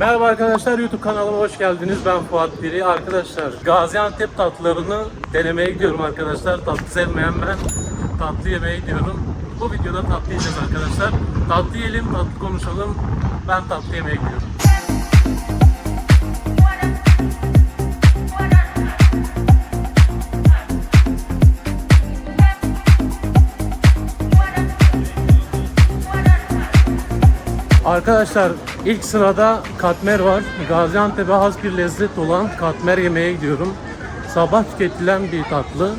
Merhaba arkadaşlar YouTube kanalıma hoş geldiniz. Ben Fuat Biri. Arkadaşlar Gaziantep tatlılarını denemeye gidiyorum arkadaşlar. Tatlı sevmeyen ben tatlı yemeye gidiyorum. Bu videoda tatlı yiyeceğiz arkadaşlar. Tatlı yiyelim, tatlı konuşalım. Ben tatlı yemeye gidiyorum. Arkadaşlar ilk sırada katmer var. Gaziantep'e has bir lezzet olan katmer yemeye gidiyorum. Sabah tüketilen bir tatlı.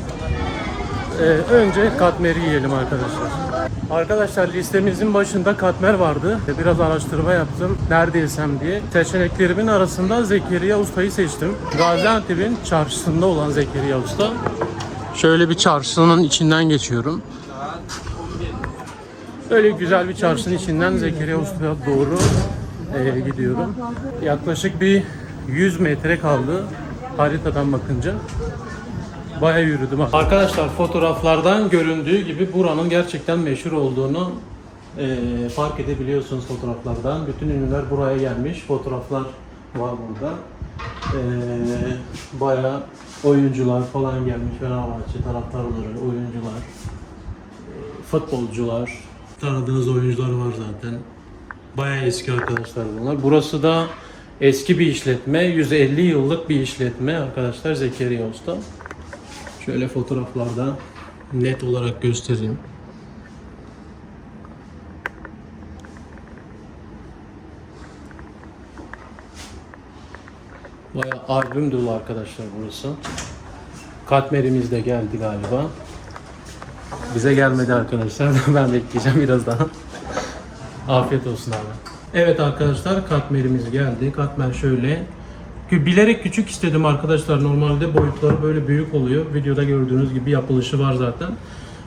Ee, önce katmeri yiyelim arkadaşlar. Arkadaşlar listemizin başında katmer vardı. Biraz araştırma yaptım. Neredeysem diye. Seçeneklerimin arasında Zekeriya Usta'yı seçtim. Gaziantep'in çarşısında olan Zekeriya Usta. Şöyle bir çarşının içinden geçiyorum. Öyle güzel bir çarşının içinden Zekeriya Usta'ya doğru e, gidiyorum. Yaklaşık bir 100 metre kaldı haritadan bakınca. Bayağı yürüdüm. Arkadaşlar fotoğraflardan göründüğü gibi buranın gerçekten meşhur olduğunu e, fark edebiliyorsunuz fotoğraflardan. Bütün ünlüler buraya gelmiş. Fotoğraflar var burada. E, bayağı oyuncular falan gelmiş. Fenerbahçe taraftarları, oyuncular, e, futbolcular. Tanıdığınız oyuncular var zaten. Bayağı eski arkadaşlar bunlar. Burası da eski bir işletme. 150 yıllık bir işletme arkadaşlar Zekeriya Usta. Şöyle fotoğraflarda net olarak göstereyim. Bayağı albüm dolu arkadaşlar burası. Katmerimiz de geldi galiba. Bize gelmedi arkadaşlar. ben bekleyeceğim biraz daha. Afiyet olsun abi. Evet arkadaşlar katmerimiz geldi. Katmer şöyle. Bilerek küçük istedim arkadaşlar. Normalde boyutları böyle büyük oluyor. Videoda gördüğünüz gibi yapılışı var zaten.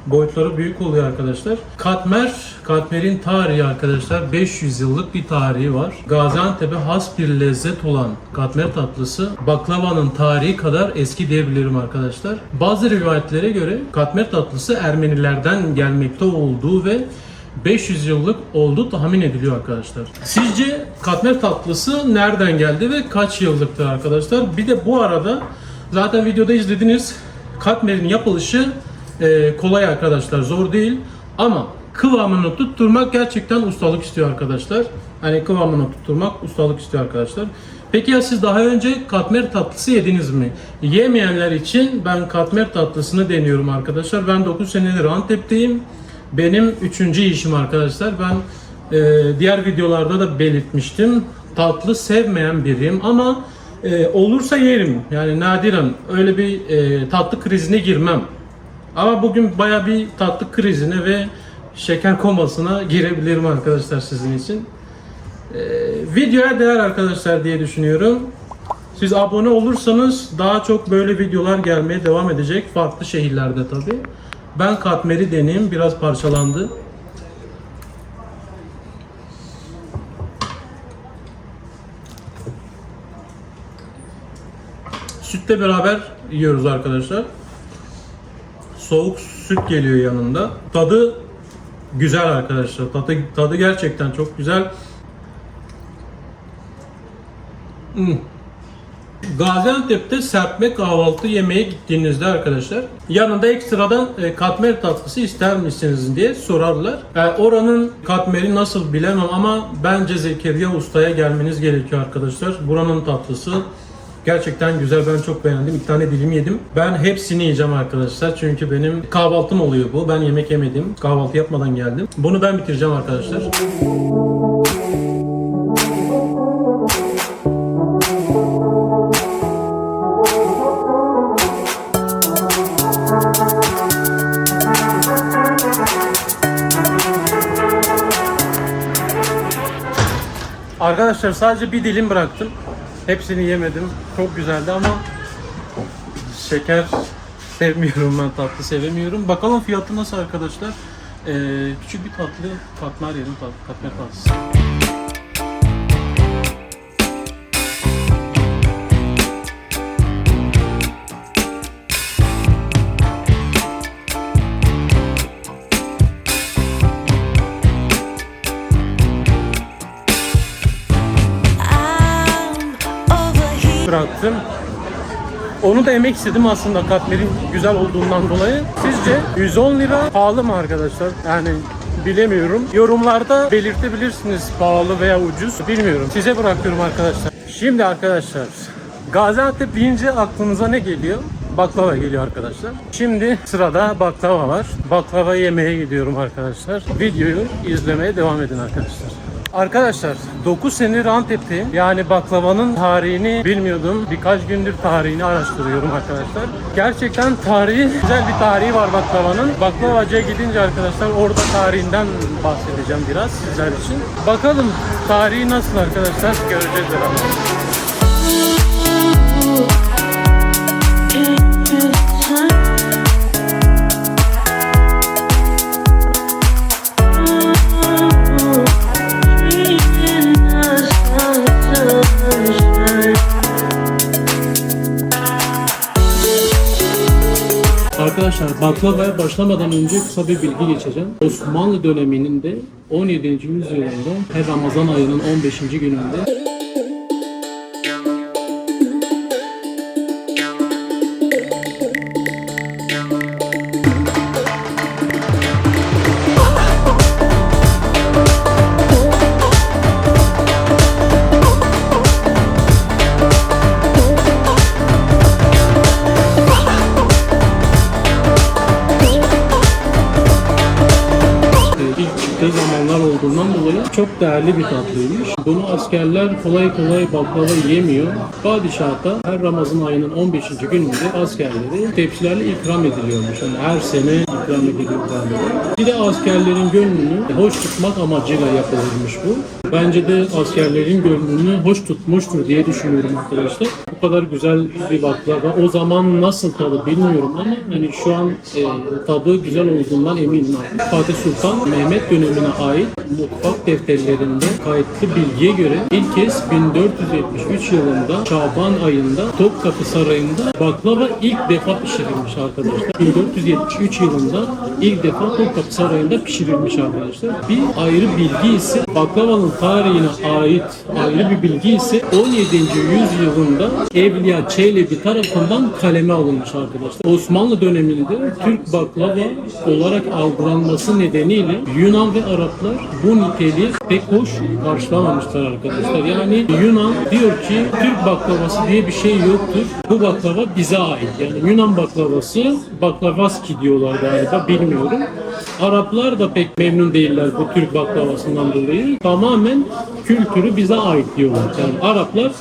Boyutları büyük oluyor arkadaşlar. Katmer, Katmer'in tarihi arkadaşlar 500 yıllık bir tarihi var. Gaziantep'e has bir lezzet olan Katmer tatlısı baklavanın tarihi kadar eski diyebilirim arkadaşlar. Bazı rivayetlere göre Katmer tatlısı Ermenilerden gelmekte olduğu ve 500 yıllık olduğu tahmin ediliyor arkadaşlar. Sizce katmer tatlısı nereden geldi ve kaç yıllıktır arkadaşlar? Bir de bu arada zaten videoda izlediniz katmerin yapılışı e, kolay arkadaşlar zor değil ama kıvamını tutturmak gerçekten ustalık istiyor arkadaşlar. Hani kıvamını tutturmak ustalık istiyor arkadaşlar. Peki ya siz daha önce katmer tatlısı yediniz mi? Yemeyenler için ben katmer tatlısını deniyorum arkadaşlar. Ben 9 senedir Antep'teyim. Benim üçüncü işim arkadaşlar. Ben e, diğer videolarda da belirtmiştim. Tatlı sevmeyen biriyim ama e, olursa yerim. Yani nadiren öyle bir e, tatlı krizine girmem. Ama bugün baya bir tatlı krizine ve şeker komasına girebilirim arkadaşlar sizin için. E, videoya değer arkadaşlar diye düşünüyorum. Siz abone olursanız daha çok böyle videolar gelmeye devam edecek. Farklı şehirlerde tabi. Ben katmeri deneyim. Biraz parçalandı. Sütle beraber yiyoruz arkadaşlar. Soğuk süt geliyor yanında. Tadı güzel arkadaşlar. Tadı, tadı gerçekten çok güzel. Hmm. Gaziantep'te serpme kahvaltı yemeğe gittiğinizde arkadaşlar yanında ekstradan e, katmer tatlısı ister misiniz diye sorarlar. E, oranın katmeri nasıl bilemem ama bence Zekeriya Usta'ya gelmeniz gerekiyor arkadaşlar. Buranın tatlısı gerçekten güzel ben çok beğendim. İki tane dilim yedim. Ben hepsini yiyeceğim arkadaşlar çünkü benim kahvaltım oluyor bu. Ben yemek yemedim. Kahvaltı yapmadan geldim. Bunu ben bitireceğim arkadaşlar. Arkadaşlar sadece bir dilim bıraktım. Hepsini yemedim. Çok güzeldi ama şeker sevmiyorum ben tatlı sevemiyorum. Bakalım fiyatı nasıl arkadaşlar. Ee, küçük bir tatlı katmer yedim tatlı katmer tatlısı. Bıraktım. Onu da emek istedim aslında katmerin güzel olduğundan dolayı. Sizce 110 lira pahalı mı arkadaşlar? Yani bilemiyorum. Yorumlarda belirtebilirsiniz pahalı veya ucuz. Bilmiyorum. Size bırakıyorum arkadaşlar. Şimdi arkadaşlar Gaziantep deyince aklınıza ne geliyor? Baklava geliyor arkadaşlar. Şimdi sırada baklava var. Baklava yemeye gidiyorum arkadaşlar. Videoyu izlemeye devam edin arkadaşlar. Arkadaşlar 9 senedir Antep'teyim. Yani baklavanın tarihini bilmiyordum. Birkaç gündür tarihini araştırıyorum arkadaşlar. Gerçekten tarihi, güzel bir tarihi var baklavanın. Baklavacıya gidince arkadaşlar orada tarihinden bahsedeceğim biraz sizler için. Bakalım tarihi nasıl arkadaşlar göreceğiz beraber. Arkadaşlar baklavaya başlamadan önce kısa bir bilgi geçeceğim. Osmanlı döneminin de 17. yüzyılında her Ramazan ayının 15. gününde değerli bir tatlıymış. Bunu askerler kolay kolay baklava yemiyor. Padişahta her Ramazan ayının 15. gününde askerleri tepsilerle ikram ediliyormuş. Yani her sene ikram ediliyor. Bir de askerlerin gönlünü hoş tutmak amacıyla yapılırmış bu. Bence de askerlerin gönlünü hoş tutmuştur diye düşünüyorum arkadaşlar. Bu kadar güzel bir baklava. O zaman nasıl tadı bilmiyorum ama hani şu an e, tadı güzel olduğundan eminim. Fatih Sultan Mehmet dönemine ait mutfak defterlerinde kayıtlı bilgiye göre ilk kez 1473 yılında Şaban ayında Topkapı Sarayı'nda baklava ilk defa pişirilmiş arkadaşlar. 1473 yılında ilk defa Topkapı Sarayı'nda pişirilmiş arkadaşlar. Bir ayrı bilgi ise baklavanın tarihine ait ayrı bir bilgi ise 17. yüzyılında Evliya Çelebi tarafından kaleme alınmış arkadaşlar. Osmanlı döneminde Türk baklava olarak algılanması nedeniyle Yunan ve Araplar bu niteliği pek hoş karşılamamışlar arkadaşlar. Yani Yunan diyor ki Türk baklavası diye bir şey yoktur. Bu baklava bize ait. Yani Yunan baklavası baklavaski diyorlar galiba bilmiyorum. Araplar da pek memnun değiller bu Türk baklavasından dolayı. Tamamen kültürü bize ait diyorlar. Yani Araplar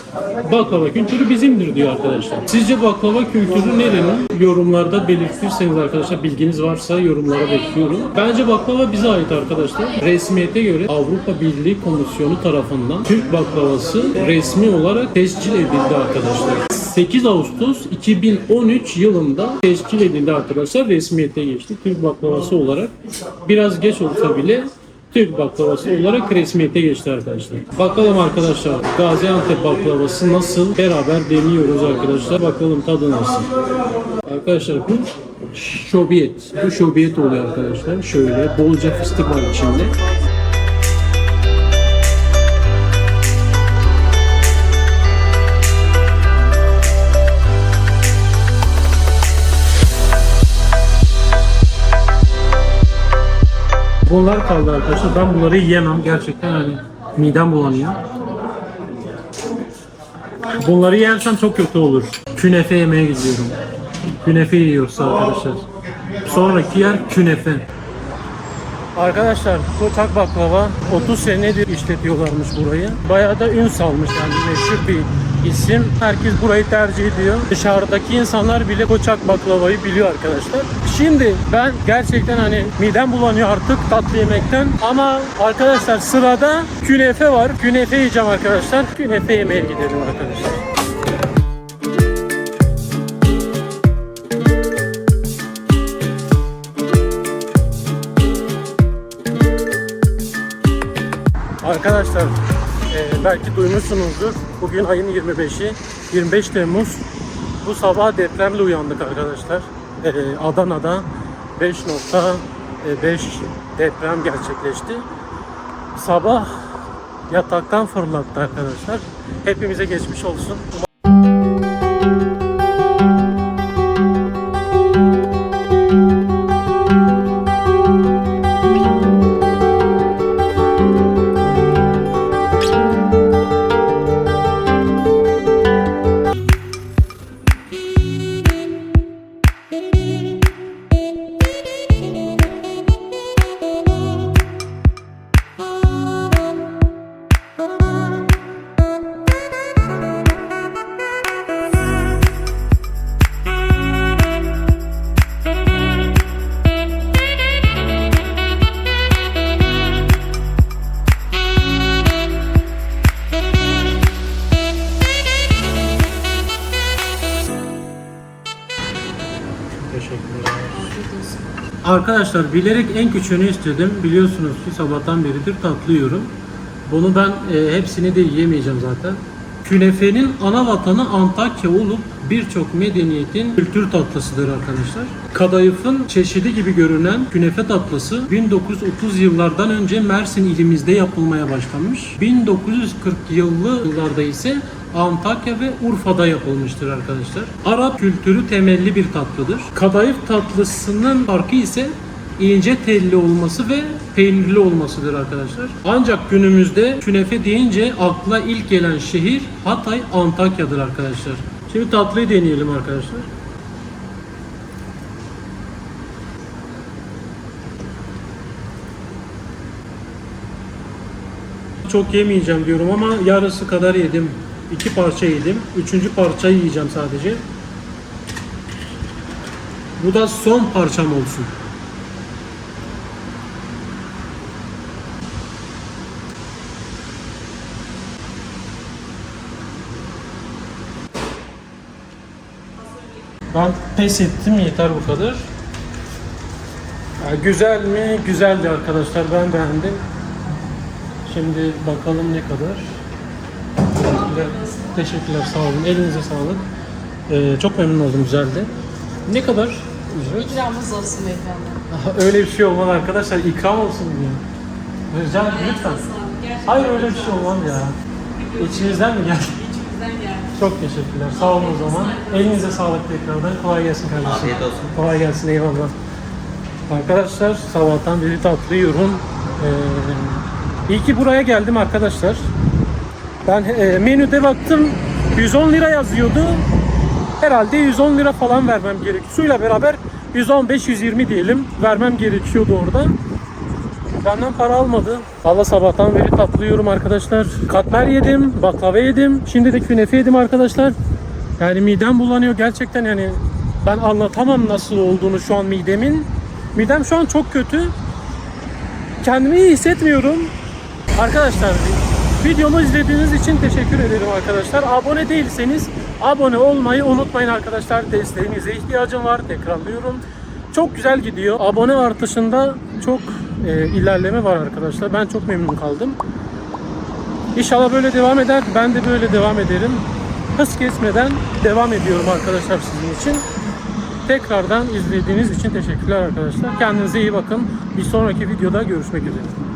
baklava kültürü bizimdir diyor arkadaşlar. Sizce baklava kültürü nerenin? Yorumlarda belirtirseniz arkadaşlar bilginiz varsa yorumlara bekliyorum. Bence baklava bize ait arkadaşlar. Resmiyete göre Avrupa Birliği Komisyonu tarafından Türk baklavası resmi olarak tescil edildi arkadaşlar. 8 Ağustos 2013 yılında tescil edildi arkadaşlar. Resmiyete geçti. Türk baklavası olarak biraz geç olsa bile Türk baklavası olarak resmiyete geçti arkadaşlar. Bakalım arkadaşlar Gaziantep baklavası nasıl? Beraber deniyoruz arkadaşlar. Bakalım tadı nasıl? Arkadaşlar bu şobiyet. Bu şobiyet oluyor arkadaşlar. Şöyle bolca fıstık var içinde. Bunlar kaldı arkadaşlar. Ben bunları yiyemem gerçekten hani midem bulanıyor. Bunları yersem çok kötü olur. Künefe yemeye gidiyorum. Künefe yiyoruz arkadaşlar. Sonraki yer künefe. Arkadaşlar Koçak Baklava 30 senedir işletiyorlarmış burayı. Bayağı da ün salmış yani meşhur bir isim. Herkes burayı tercih ediyor. Dışarıdaki insanlar bile Koçak Baklavayı biliyor arkadaşlar. Şimdi ben gerçekten hani midem bulanıyor artık tatlı yemekten. Ama arkadaşlar sırada künefe var. Künefe yiyeceğim arkadaşlar. Künefe yemeye gidelim arkadaşlar. Belki duymuşsunuzdur. Bugün ayın 25'i. 25 Temmuz. Bu sabah depremle uyandık arkadaşlar. E, Adana'da 5.5 deprem gerçekleşti. Sabah yataktan fırlattı arkadaşlar. Hepimize geçmiş olsun. Arkadaşlar bilerek en küçüğünü istedim. Biliyorsunuz ki sabahtan beridir tatlı yiyorum. Bunu ben e, hepsini de yiyemeyeceğim zaten. Künefenin ana vatanı Antakya olup birçok medeniyetin kültür tatlısıdır arkadaşlar. Kadayıfın çeşidi gibi görünen künefe tatlısı 1930 yıllardan önce Mersin ilimizde yapılmaya başlamış. 1940 yıllı yıllarda ise Antakya ve Urfa'da yapılmıştır arkadaşlar. Arap kültürü temelli bir tatlıdır. Kadayıf tatlısının farkı ise ince telli olması ve peynirli olmasıdır arkadaşlar. Ancak günümüzde künefe deyince akla ilk gelen şehir Hatay, Antakya'dır arkadaşlar. Şimdi tatlıyı deneyelim arkadaşlar. Çok yemeyeceğim diyorum ama yarısı kadar yedim. İki parça yedim. Üçüncü parçayı yiyeceğim sadece. Bu da son parçam olsun. Ben pes ettim yeter bu kadar. Ya güzel mi? Güzeldi arkadaşlar ben beğendim. Şimdi bakalım ne kadar. Teşekkürler, teşekkürler sağ olun. Elinize sağlık. Ee, çok memnun oldum güzeldi. Ne kadar ücret? İkramımız olsun beyefendi. Öyle bir şey olmaz arkadaşlar ikram olsun diye. Rica ederim lütfen. Gerçekten Hayır öyle bir şey olmaz ya. İçinizden mi geldi? içimizden geldi. Çok teşekkürler. Sağ olun o zaman. Elinize sağlık tekrardan. Kolay gelsin kardeşim. Afiyet olsun. Kolay gelsin eyvallah. Arkadaşlar sabahtan beri tatlı yiyorum. Ee, iyi ki buraya geldim arkadaşlar. Ben e, menüde baktım 110 lira yazıyordu. Herhalde 110 lira falan vermem gerekiyor. Suyla beraber 115-120 diyelim vermem gerekiyordu orada. Benden para almadı. Valla sabahtan beri tatlı yiyorum arkadaşlar. Katmer yedim, baklava yedim. Şimdi de künefe yedim arkadaşlar. Yani midem bulanıyor gerçekten yani ben anlatamam nasıl olduğunu şu an midemin. Midem şu an çok kötü. Kendimi iyi hissetmiyorum. Arkadaşlar videomu izlediğiniz için teşekkür ederim arkadaşlar. Abone değilseniz abone olmayı unutmayın arkadaşlar. Desteğinize ihtiyacım var. Tekrarlıyorum. Çok güzel gidiyor. Abone artışında çok e, ilerleme var arkadaşlar. Ben çok memnun kaldım. İnşallah böyle devam eder. Ben de böyle devam ederim. Hız kesmeden devam ediyorum arkadaşlar sizin için. Tekrardan izlediğiniz için teşekkürler arkadaşlar. Kendinize iyi bakın. Bir sonraki videoda görüşmek üzere.